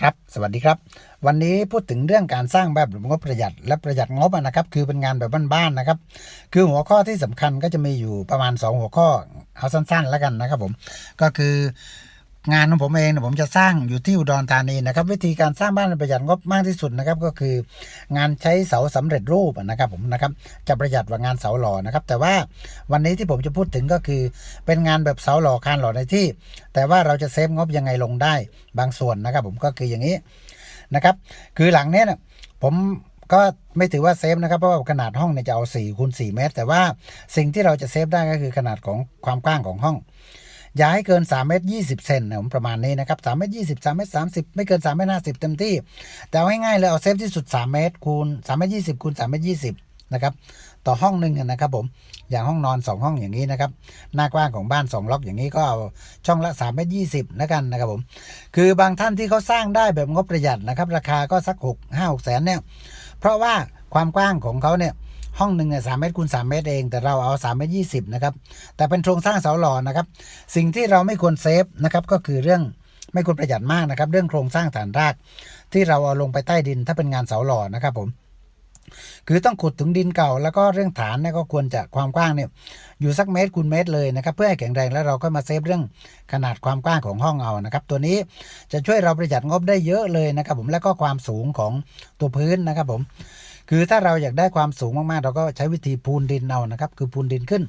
ครับสวัสดีครับ วันนี้พูดถึงเรื่องการสร้างแบบงบประหยัดและประหยัดงบนะครับ คือเป็นงานแบบบ้านๆนะครับ คือหัวข้อที่สำคัญก็จะมีอยู่ประมาณ 2 หัวข้อเอาสั้นๆ แล้วกันนะครับผมก็คือ งานของผมเองเนี่ยผมจะสร้างอยู่ที่อุดรธานีนะครับ วิธีการสร้างบ้านประหยัดงบมากที่สุดนะครับ ก็คืองานใช้เสาสำเร็จรูปนะครับผมนะครับจะประหยัดกว่างานเสาหล่อนะครับ แต่ว่าวันนี้ที่ผมจะพูดถึงก็คือ เป็นงานแบบเสาหล่อคานหล่อในที่ แต่ว่าเราจะเซฟงบยังไงลงได้บางส่วนนะครับ ผมก็คืออย่างนี้นะครับ คือหลังเนี้ยนผมก็ไม่ถือว่าเซฟนะครับเพราะว่าขนาดห้องเนี่ยจะเอา4คูณ4เมตร แต่ว่าสิ่งที่เราจะเซฟได้ก็คือขนาดของความกว้างของห้อง ย่าให้เกิน3เมตร20 เซนนะผมประมาณนี้นะครับ3เมตร20 3เมตร30 ไม่เกิน3เมตร50 เต็มที่ แต่เอาง่ายๆเลยเอาเซฟที่สุด 3 เมตรคูณ3เมตร20คูณ3เมตร20นะครับต่อห้องหนึ่งนะครับผมอย่างห้องนอน 2 ห้องอย่างนี้นะครับหน้ากว้างของบ้าน 2 ล็อกอย่างนี้ก็เอาช่องละ3เมตร20แล้วกันนะครับผมคือบางท่านที่เขาสร้างได้แบบงบประหยัดนะครับราคาก็สัก 6 5 6แสนเนี่ยเพราะว่าความกว้างของเขาเนี่ย ห้องหนึ่งเนี่ยสามเมตรคูณสามเมตรเอง แต่เราเอาสามเมตรยี่สิบนะครับ แต่เป็นโครงสร้างเสาหล่อนะครับ สิ่งที่เราไม่ควรเซฟนะครับก็คือเรื่องไม่ควรประหยัดมากนะครับ เรื่องโครงสร้างฐานราก ที่เราเอาลงไปใต้ดินถ้าเป็นงานเสาหล่อนะครับผมคือต้องขุดถึงดินเก่าแล้วก็เรื่องฐานเนี่ยก็ควรจะความกว้างเนี่ยอยู่สักเมตรคูณเมตรเลยนะครับเพื่อให้แข็งแรงแล้วเราก็มาเซฟเรื่องขนาดความกว้างของห้องเอานะครับ ตัวนี้จะช่วยเราประหยัดงบได้เยอะเลยนะครับ ผมแล้วก็ความสูงของตัวพื้นนะครับผม คือถ้าเราอยากได้ความสูงมากๆ เราก็ใช้วิธีพูนดินเอานะครับ คือพูนดินขึ้น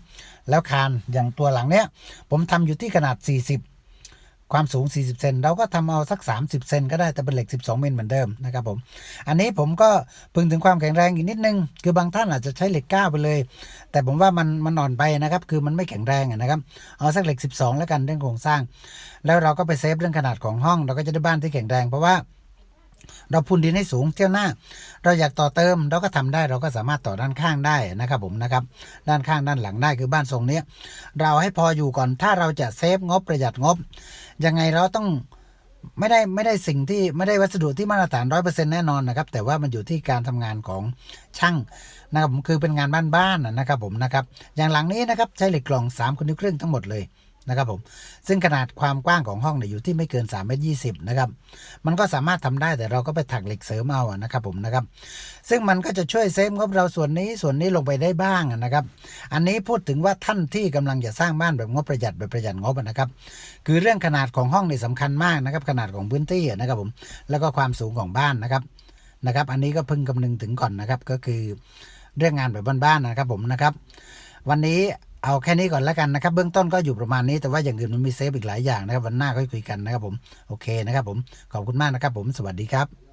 แล้วคานอย่างตัวหลังเนี้ย ผมทำอยู่ที่ขนาด 40 ความสูง 40 เซนเราก็ทำเอาสัก 30 เซนก็ได้แต่เป็นเหล็ก 12 มิลเหมือนเดิมนะครับผม อันนี้ผมก็พึงถึงความแข็งแรงอีกนิดนึง คือบางท่านอาจจะใช้เหล็ก9ไปเลย แต่ผมว่ามันมันอ่อนไปนะครับ คือมันไม่แข็งแรงนะครับ เอาสักเหล็ก 12 แล้วกันเรื่องโครงสร้าง แล้วเราก็ไปเซฟเรื่องขนาดของห้อง เราก็จะได้บ้านที่แข็งแรงเพราะว่า เราพูนดินให้สูงเที่ยวหน้า เราอยากต่อเติมเราก็ทำได้เราก็สามารถต่อด้านข้างได้นะครับผมนะครับ ด้านข้างด้านหลังได้คือบ้านทรงเนี้ยเราให้พออยู่ก่อนถ้าเราจะเซฟงบประหยัดงบ ยังไงเราต้องไม่ได้ไม่ได้สิ่งที่ไม่ได้วัสดุที่มาตรฐานร้อยเปอร์เซ็นแน่นอนนะครับ แต่ว่ามันอยู่ที่การทำงานของช่างนะครับผมคือเป็นงานบ้านๆนะนะครับผมนะครับ อย่างหลังนี้นะครับใช้เหล็กกล่อง3คูณนิ้วครึ่งทั้งหมดเลย นะครับผมซึ่งขนาดความกว้างของห้องเนี่ยอยู่ที่ไม่เกิน3เมตรยีนะครับมันก็สามารถทำได้แต่เราก็ไปถักเหล็กเสริมเอาอะนะครับผมนะครับซึ่งมันก็จะช่วยเซฟงบเราส่วนนี้ส่วนนี้ลงไปได้บ้างอะนะครับ อันนี้พูดถึงว่าท่านที่กำลังจะสร้างบ้านแบบงบประหยัดแบบประหยัดงบนะครับ คือเรื่องขนาดของห้องนี่สำคัญมากนะครับ ขนาดของพื้นที่อะนะครับผมแล้วก็ความสูงของบ้านนะครับนะครับ อันนี้ก็พิ่งคำนึงถึงก่อนนะครับก็คือเรื่องงานแบบบ้านๆนะครับผมนะครับ วันนี้ เอาแค่นี้ก่อนแล้วกันนะครับ เบื้องต้นก็อยู่ประมาณนี้แต่ว่าอย่างอื่นมันมีเซฟอีกหลายอย่างนะครับ วันหน้าค่อยคุยกันนะครับผมโอเคนะครับผมขอบคุณมากนะครับผมสวัสดีครับ